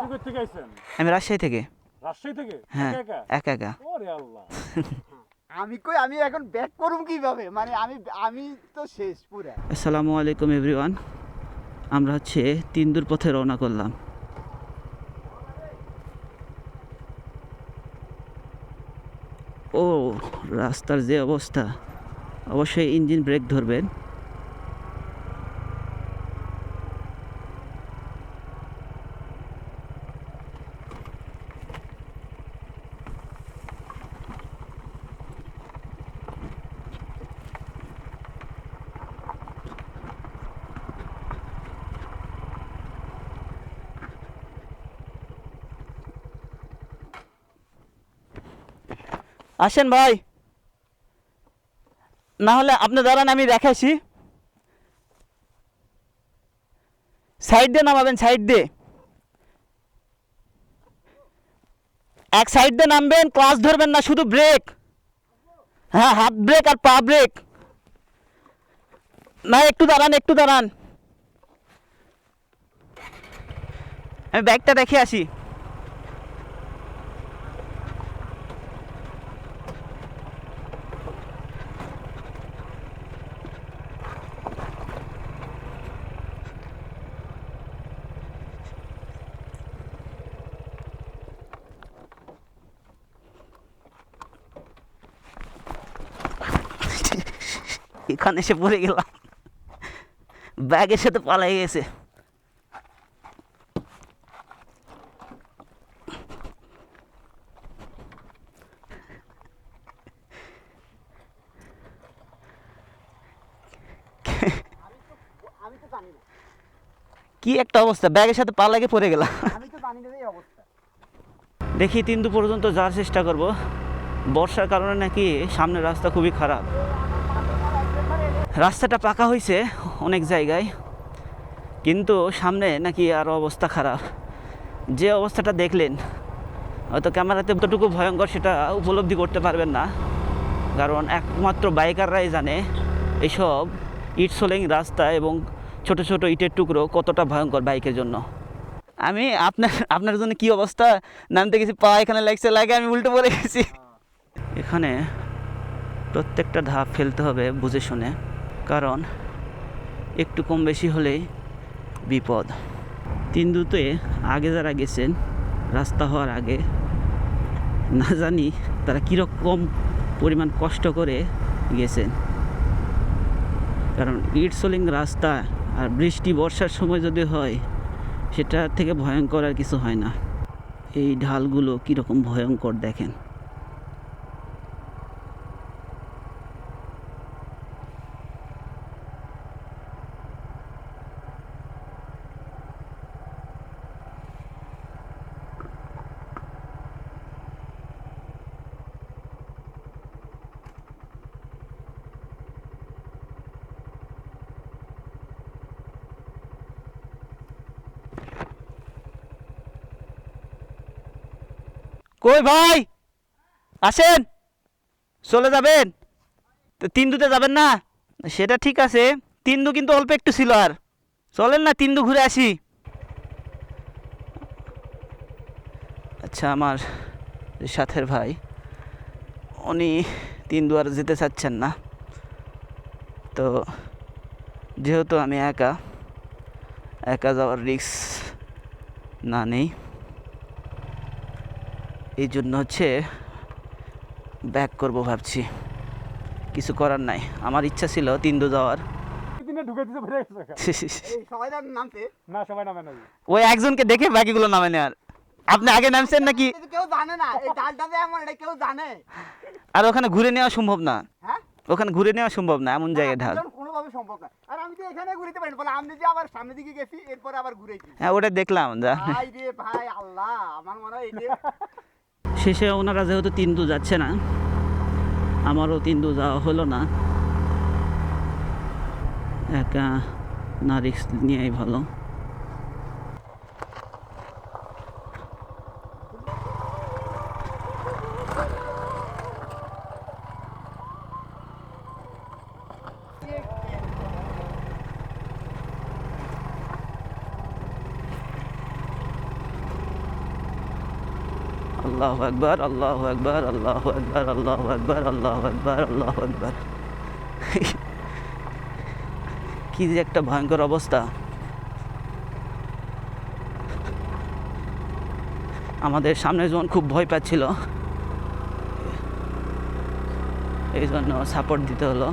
আপনি থেকে আইছেন? আমি রাজশাহী থেকে। রাজশাহী থেকে? হ্যাঁ একা একা? ওরে আল্লাহ। আমি কই আমি এখন ব্যাক করুম কীভাবে? মানে আমি আমি তো শেষ পুরা। আসসালামু আলাইকুম এভরিওয়ান আমরা হচ্ছে তিনদুর পথে রওনা করলাম। ও রাস্তার যে অবস্থা। অবশ্যই ইঞ্জিন ব্রেক ধরবেন। আসেন ভাই। না হলে আপনি দাঁড়ান, আমি দেখাইছি। সাইড দিয়ে নামাবেন, সাইড দিয়ে। এক সাইড দিয়ে নামবেন, ক্লাস ধরবেন না, শুধু ব্রেক। হ্যাঁ হাত ব্রেক আর পা ব্রেক। না, একটু দাঁড়ান একটু দাঁড়ান। আমি ব্যাগটা দেখে আসি। এখানে এসে পড়ে গেলাম। ব্যাগের সাথে পালাই গেছে। কি একটা অবস্থা, ব্যাগের সাথে পা লাগে পড়ে গেলাম। দেখি তিনটু পর্যন্ত যাওয়ার চেষ্টা করব। বর্ষার কারণে নাকি সামনের রাস্তা খুবই খারাপ। রাস্তাটা পাকা হয়েছে অনেক জায়গায়, কিন্তু সামনে নাকি আরও অবস্থা খারাপ। যে অবস্থাটা দেখলেন, হয়তো ক্যামেরাতে কতটুকু ভয়ঙ্কর সেটা উপলব্ধি করতে পারবেন না। কারণ একমাত্র বাইকাররাই জানে এইসব ইট সোলিং রাস্তা এবং ছোট ছোট ইটের টুকরো কতটা ভয়ঙ্কর বাইকের জন্য। আমি আপনার আপনার জন্য কি অবস্থা? নামতে গেছি, পা এখানে লাগছে, লাগে আমি উল্টো পড়ে গেছি। এখানে প্রত্যেকটা ধাপ ফেলতে হবে বুঝে শুনে। কারণ একটু কম বেশি হলেই বিপদ। তিনদুতে আগে যারা গেছেন, রাস্তা হওয়ার আগে, না জানি তারা কীরকম পরিমাণ কষ্ট করে গেছেন। কারণ ইট সোলিং রাস্তা আর বৃষ্টি, বর্ষার সময় যদি হয়, সেটা থেকে ভয়ঙ্কর আর কিছু হয় না। এই ঢালগুলো কীরকম ভয়ঙ্কর দেখেন। কই ভাই? আসেন। চলে যাবেন। তো তিনদুতে যাবেন না? সেটা ঠিক আছে। তিনদু কিন্তু অল্প একটু ছিল আর। চলেন না, তিনদু ঘুরে আসি। আচ্ছা আমার সাথের ভাই, উনি তিনদু আর যেতে চাচ্ছেন না। তো যেহেতু আমি একা একা যাওয়ার রিস্ক না নেই। এই জন্য হচ্ছে ব্যাক করব ভাবছি। কিছু করার নাই। আমার ইচ্ছা ছিল তিনদু যাওয়ার। দিনে ঢুকে দিতে পেরে গেছে এই সবাই না নামতে না সবাই নামে না। ওই একজনকে দেখে বাকিগুলো নামে নেওয়ার আপনি আগে নামছেন নাকি? কেউ জানে না। এই ডালটা এমন এটা কেউ জানে। আর ওখানে ঘুরে নেওয়া সম্ভব না। হ্যাঁ? ওখানে ঘুরে নেওয়া সম্ভব না এমন জায়গায় ঢাল। না, কোনোভাবে সম্ভব না। আর আমি তো এখানে ঘুরতে পারি বলে আমি যে আবার সামনের দিকে গেছি এরপরে আবার ঘুরেছি। হ্যাঁ ওটা দেখলাম যা। ভাই রে ভাই আল্লাহ। আমার মনে হয় এই যে শেষে ওনারা যেহেতু তিনদু যাচ্ছে না, আমারও তিনদু যাওয়া হলো না। একা না রিক্স নিয়েই ভালো। আল্লাহ একবার আল্লাহ একবার আল্লাহ একবার আল্লাহ একবার আল্লাহ একবার আল্লাহ একবার কি যে একটা ভয়ঙ্কর অবস্থা। আমাদের সামনে জন খুব ভয় পাচ্ছিল। এই জন্য সাপোর্ট দিতে হলো।